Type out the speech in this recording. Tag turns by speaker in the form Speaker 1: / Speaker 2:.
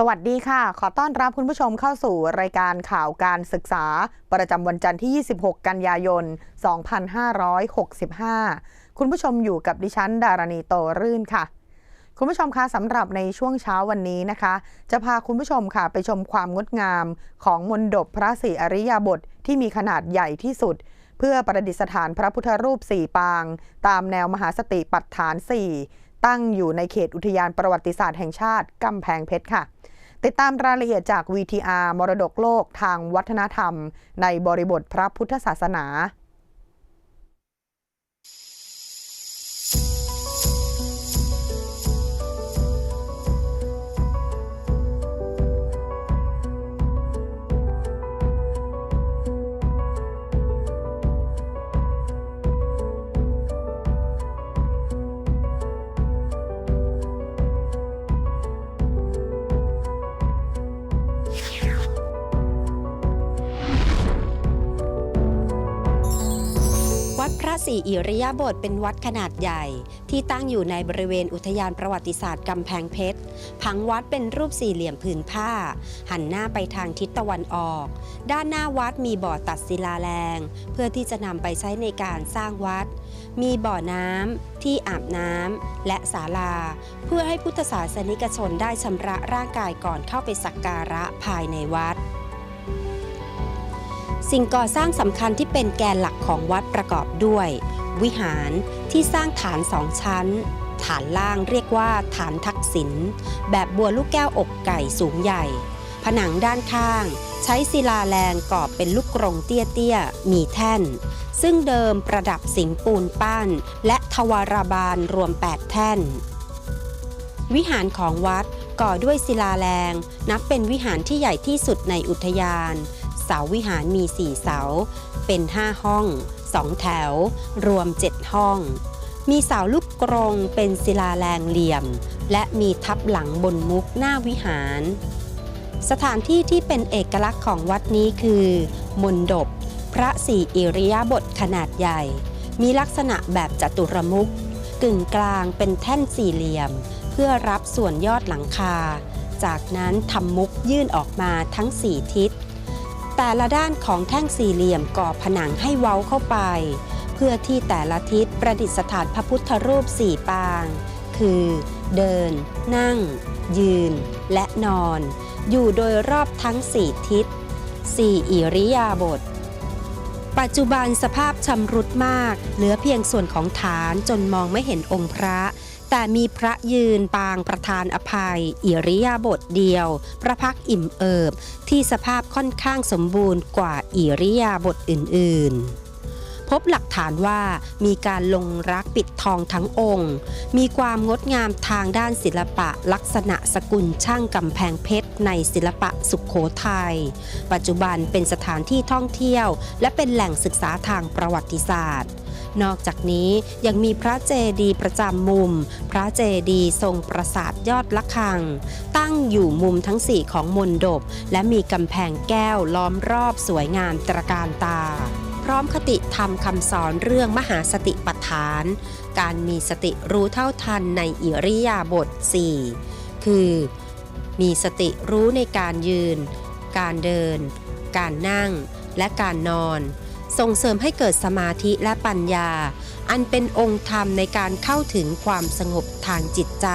Speaker 1: สวัสดีค่ะ ขอต้อนรับคุณผู้ชมเข้าสู่รายการข่าวการศึกษา ประจำวันจันทร์ที่ 26 กันยายน 2565 คุณผู้ชมอยู่กับดิฉัน ดารณีโตรื่นค่ะ คุณผู้ชมคะสำหรับในช่วงเช้าวันนี้นะคะ จะพาคุณผู้ชมค่ะไปชมความงดงามของมนดบพระศรีอริยบทที่มีขนาดใหญ่ที่สุด เพื่อประดิษฐานพระพุทธรูปสี่ปาง ตามแนวมหาสติปัฏฐาน 4 ตั้งอยู่ในเขตอุทยานประวัติศาสตร์แห่งชาติกำแพงเพชรค่ะ ติดตามรายละเอียดจาก VTR มรดกโลกทางวัฒนธรรม ในบริบทพระพุทธศาสนา
Speaker 2: วัดพระศรีอิริยาบถเป็นวัดขนาดใหญ่ ที่ตั้งอยู่ในบริเวณอุทยานประวัติศาสตร์กำแพงเพชร ผังวัดเป็นรูปสี่เหลี่ยมผืนผ้า หันหน้าไปทางทิศตะวันออก ด้านหน้าวัดมีบ่อตัดศิลาแรง เพื่อที่จะนำไปใช้ในการสร้างวัด มีบ่อน้ำที่อาบน้ำและศาลา เพื่อให้พุทธศาสนิกชนได้ชำระร่างกายก่อนเข้าไปสักการะภายในวัด สิ่งก่อสร้างสำคัญที่เป็นแกนหลักของวัดประกอบด้วย วิหารที่สร้างฐานสองชั้น ฐานล่างเรียกว่าฐานทักษิณแบบบัวลูกแก้วอกไก่สูงใหญ่ ผนังด้านข้าง ใช้ศิลาแรงกรอเป็นลูกกรงเตี้ยๆ มีแท่น ซึ่งเดิมประดับสิงปูนปั้น และทวารบาลรวม 8 แท่น วิหารของวัดก่อด้วยศิลาแรง นับเป็นวิหารที่ใหญ่ที่สุดในอุทยาน เสาวิหารมี 4 เสา เป็น 5 ห้อง 2 แถว รวม 7 ห้อง มีเสาลูกกรงเป็นศิลาแรงเหลี่ยม และมีทับหลังบนมุกหน้าวิหาร สถานที่ที่เป็นเอกลักษณ์ของวัดนี้คือ มนดบ พระศรีอิริยาบถขนาดใหญ่ มีลักษณะแบบจัตุรมุขกึ่งกลางเป็นแท่นสี่เหลี่ยม เพื่อรับส่วนยอดหลังคาจากนั้นทำมุกยื่นออกมาทั้งสี่ทิศ แต่ละด้านของแท่งสี่เหลี่ยมก่อผนังให้เว้าเข้าไป เพื่อที่แต่ละทิศประดิษฐานพระพุทธรูปสี่ปาง คือ เดิน นั่ง ยืน และนอน อยู่โดยรอบทั้งสี่ทิศสี่อิริยาบถปัจจุบันสภาพชำรุดมาก เหลือเพียงส่วนของฐานจนมองไม่เห็นองค์พระ แต่มีพระยืนปางประธานอภัย อิริยาบถเดียว พระพักอิ่มเอิบ ที่สภาพค่อนข้างสมบูรณ์กว่าอิริยาบถอื่น ๆพบหลักฐานว่ามีการลงรักปิดทองทั้งองค์ มีความงดงามทางด้านศิลปะลักษณะสกุลช่างกำแพงเพชรในศิลปะสุขโขทยัย ปัจจุบันเป็นสถานที่ท่องเที่ยว และเป็นแหล่งศึกษาทางประวัติศาสตร์ นอกจากนี้ยังมีพระเจดีย์ประจำมุม พระเจดีย์ทรงปราสาทยอดละคัง ตั้งอยู่มุมทั้งสี่ของมนดบและมีกำแพงแก้วล้อมรอบสวยงามตระการตา พร้อมคติธรรมคำสอนเรื่องมหาสติปัฏฐาน การมีสติรู้เท่าทันในอิริยาบถ4คือมีสติรู้ในการยืน การเดิน การนั่ง และการนอน ส่งเสริมให้เกิดสมาธิและปัญญา อันเป็นองค์ธรรมในการเข้าถึงความสงบทางจิตใจ